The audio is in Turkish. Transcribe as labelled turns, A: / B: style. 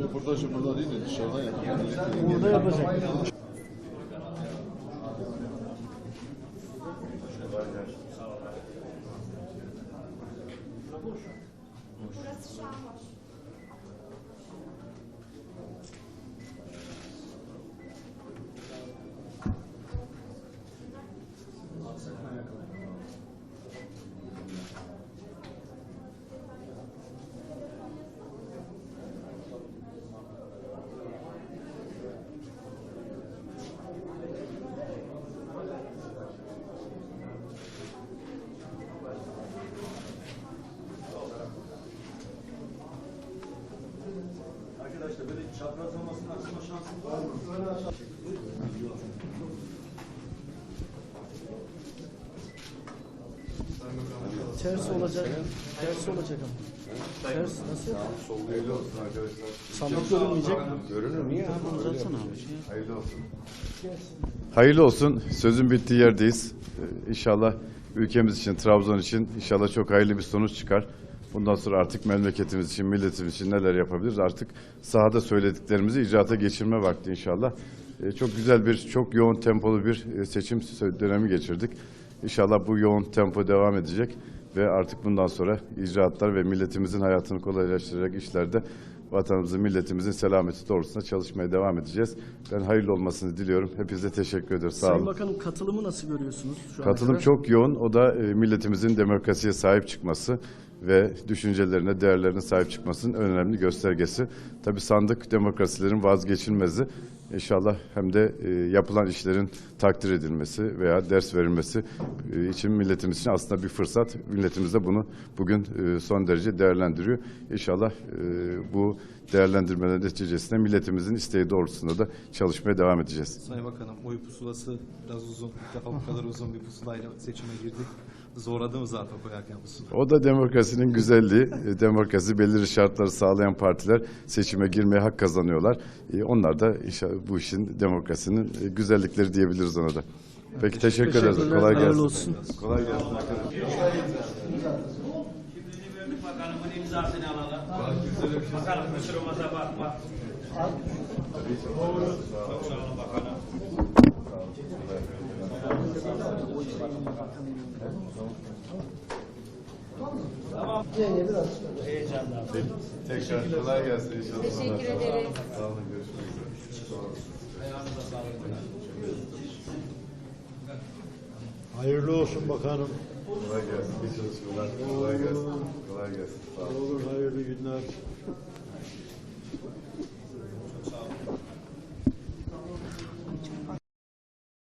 A: Röportajı burada değil de dışarıdan yapalım.
B: Burada yapacak.
C: Arkadaşlar böyle çapraz olmasının açma şansı var mı?
B: Ters olacak. Ters olacak ama. Ters nasıl?
A: Hayırlı olsun arkadaşlar.
B: Sandık görünmeyecek.
A: Görünür mü?
B: Uzatsana abi.
A: Hayırlı olsun.
D: Hayırlı olsun. Sözün bittiği yerdeyiz. Ee, İnşallah ülkemiz için, Trabzon için inşallah çok hayırlı bir sonuç çıkar. Bundan sonra artık memleketimiz için, milletimiz için neler yapabiliriz? Artık sahada söylediklerimizi icraata geçirme vakti inşallah. Ee, Çok güzel bir, çok yoğun tempolu bir e, seçim dönemi geçirdik. İnşallah bu yoğun tempo devam edecek ve artık bundan sonra icraatlar ve milletimizin hayatını kolaylaştıracak işlerde vatanımızın, milletimizin selameti doğrultusunda çalışmaya devam edeceğiz. Ben hayırlı olmasını diliyorum. Hepinize teşekkür ederim. Sağ
B: Sayın
D: olun.
B: Bakanım katılımı nasıl görüyorsunuz şu
D: Katılım çok yoğun. O da e, milletimizin demokrasiye sahip çıkması ve düşüncelerine, değerlerine sahip çıkmasının önemli göstergesi. Tabii sandık demokrasilerin vazgeçilmezi. İnşallah hem de e, yapılan işlerin takdir edilmesi veya ders verilmesi e, için milletimiz için aslında bir fırsat. Milletimiz de bunu bugün e, son derece değerlendiriyor. İnşallah bu değerlendirmeler neticesinde milletimizin isteği doğrultusunda da çalışmaya devam edeceğiz.
E: Sayın Bakanım oy pusulası biraz uzun. İlk defa bu kadar uzun bir pusulayla seçime girdik. Zorladım zaten koyarken pusulayı.
D: O da demokrasinin güzelliği. E, Demokrasi belirli şartları sağlayan partiler seçime girmeye hak kazanıyorlar. E, Onlar da bu işin demokrasinin e, güzellikleri diyebiliriz ona da. Peki teşekkür ederiz. Kolay gelsin.
B: olsun.
D: Kolay gelsin
F: bakanımın imzasını alalım. Bakalım kusurumuza bakma. Çok sağ olun bakanım.
D: Tekrar kolay gelsin inşallah.
G: Teşekkür ederiz.
D: Sağ olun. Görüşmek üzere.
H: Hayırlı olsun bakanım.
D: Kolay gelsin. İyi çalışmalar. Kolay gelsin. Kolay gelsin. Sağ olun.
H: Olur hayırlı günler.